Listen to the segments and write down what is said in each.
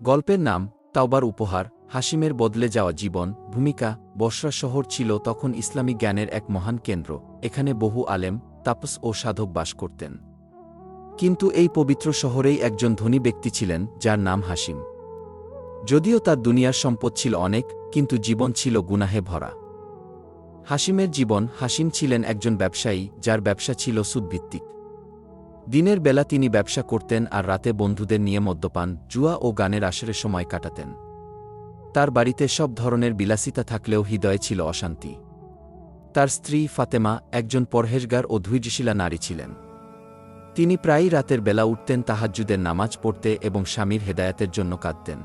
গল্পের নাম, তাওবার উপহার হাসিমের বদলে যাওয়া জীবন, ভূমিকা, বসরা শহর ছিল তখন ইসলামী জ্ঞানের এক মহান কেন্দ্র, এখানে বহু আলেম, তাপস ও সাধক বাস করতেন। কিন্তু এই পবিত্র শহরেই একজন ধনী ব্যক্তি ছিলেন, যার নাম হাসিম যদিও তার দুনিয়ার সম্পদ ছিল অনেক, কিন্তু জীবন ছিল গুনাহে ভরা। হাসিমের জীবন হাসিম ছিলেন একজন ব্যবসায়ী, যার ব্যবসা ছিল সুদভিত্তিক। দিনের বেলা তিনি ব্যবসা করতেন আর রাতে বন্ধুদের নিয়ে মদ্যপান, জুয়া ও গানের আসরে সময় কাটাতেন। তার বাড়িতে সব ধরনের বিলাসিতা থাকলেও হৃদয়ে ছিল অশান্তি। তার স্ত্রী ফাতেমা একজন পরহেজগার ও ধৈর্যশীলা নারী ছিলেন। তিনি প্রায়ই রাতের বেলা উঠতেন তাহাজ্জুদের নামাজ পড়তে এবং স্বামীর হেদায়াতের জন্য কাঁদতেন।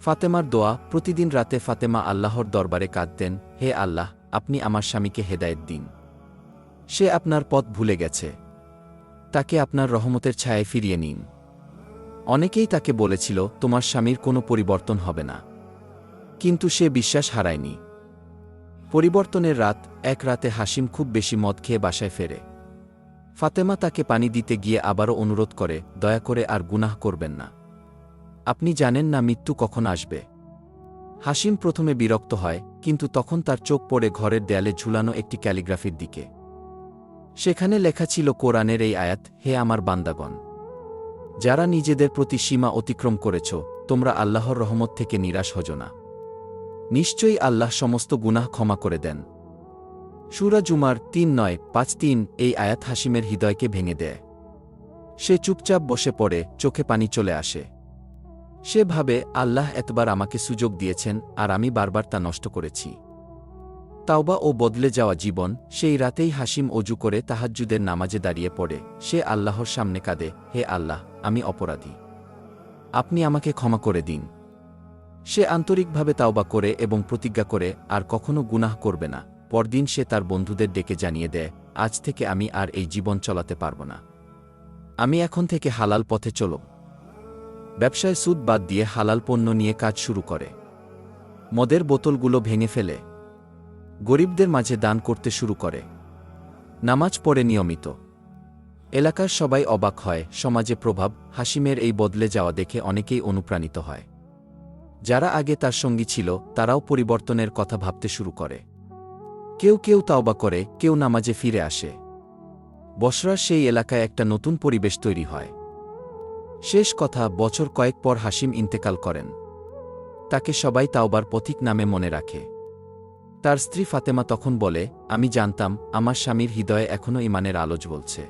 ফাতেমার দোয়া, প্রতিদিন রাতে ফাতেমা আল্লাহর দরবারে কাঁদতেন, হে আল্লাহ, আপনি আমার স্বামীকে হেদায়েত দিন। সে আপনার পথ ভুলে গেছে। তাকে আপনার রহমতের ছায়ায় ফিরিয়ে নিন। অনেকেই তাকে বলেছিল, তোমার স্বামীর কোনো পরিবর্তন হবে না। কিন্তু সে বিশ্বাস হারায়নি। পরিবর্তনের রাত, এক রাতে হাসিম খুব বেশি মদ খেয়ে বাসায় ফেরে। ফাতেমা তাকে পানি দিতে গিয়ে আবারও অনুরোধ করে, দয়া করে আর গুনাহ করবেন না। আপনি জানেন না মৃত্যু কখন আসবে। হাসিম প্রথমে বিরক্ত হয়, কিন্তু তখন তার চোখ পড়ে ঘরের দেয়ালে ঝুলানো একটি ক্যালিগ্রাফির দিকে। সেখানে লেখা ছিল কোরআনের এই আয়াত, হে আমার বান্দাগণ। যারা নিজেদের প্রতি সীমা অতিক্রম করেছ, তোমরা আল্লাহর রহমত থেকে নিরাশ হজ না। নিশ্চয়ই আল্লাহ সমস্ত গুনাহ ক্ষমা করে দেন। সুরা জুমার তিন নয়, পাঁচ তিন এই আয়াত হাসিমের হৃদয়কে ভেঙে দেয়। সে চুপচাপ বসে পড়ে, চোখে পানি চলে আসে। সে ভাবে, আল্লাহ এতবার আমাকে সুযোগ দিয়েছেন, আর আমি বারবার তা নষ্ট করেছি। তাওবা ও বদলে যাওয়া জীবন, সেই রাতেই হাসিম অজু করে তাহাজ্জুদের নামাজে দাঁড়িয়ে পড়ে। সে আল্লাহর সামনে কাঁদে, হে আল্লাহ, আমি অপরাধী। আপনি আমাকে ক্ষমা করে দিন। সে আন্তরিকভাবে তাওবা করে এবং প্রতিজ্ঞা করে, আর কখনো গুনাহ করবে না। পরদিন সে তার বন্ধুদের ডেকে জানিয়ে দেয়, আজ থেকে আমি আর এই জীবন চলাতে পারব না। আমি এখন থেকে হালাল পথে চলব। ব্যবসায় সুদ বাদ দিয়ে হালাল পণ্য নিয়ে কাজ শুরু করে। মদের বোতলগুলো ভেঙে ফেলে। গরিবদের মাঝে দান করতে শুরু করে। নামাজ পড়ে নিয়মিত। এলাকার সবাই অবাক হয়, সমাজে প্রভাব, হাসিমের এই বদলে যাওয়া দেখে অনেকেই অনুপ্রাণিত হয়। যারা আগে তার সঙ্গী ছিল, তারাও পরিবর্তনের কথা ভাবতে শুরু করে। কেউ কেউ তাওবা করে, কেউ নামাজে ফিরে আসে। বসরার সেই এলাকায় একটা নতুন পরিবেশ তৈরি হয়। শেষ কথা, বছর কয়েক পর হাসিম ইন্তেকাল করেন। তাকে সবাই তাওবার পথিক নামে মনে রাখে। তার স্ত্রী ফাতেমা তখন বলে, আমি জানতাম, আমার স্বামীর হৃদয়ে এখনও ইমানের আলো জ্বলছে।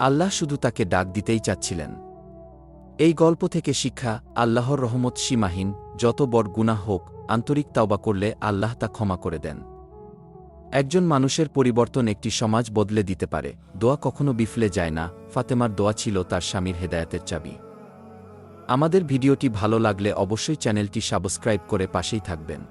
আল্লাহ শুধু তাকে ডাক দিতেই চাচ্ছিলেন। এই গল্প থেকে শিক্ষা, আল্লাহর রহমত সীমাহীন, যত বড় গুনাহ হোক, আন্তরিক তাওবা করলে আল্লাহ তা ক্ষমা করে দেন। একজন মানুষের পরিবর্তন একটি সমাজ বদলে দিতে পারে, দোয়া কখনো বিফলে যায় না, ফাতেমার দোয়া ছিল তার স্বামীর হেদায়াতের চাবি। আমাদের ভিডিওটি ভালো লাগলে অবশ্যই চ্যানেলটি সাবস্ক্রাইব করে পাশেই থাকবেন।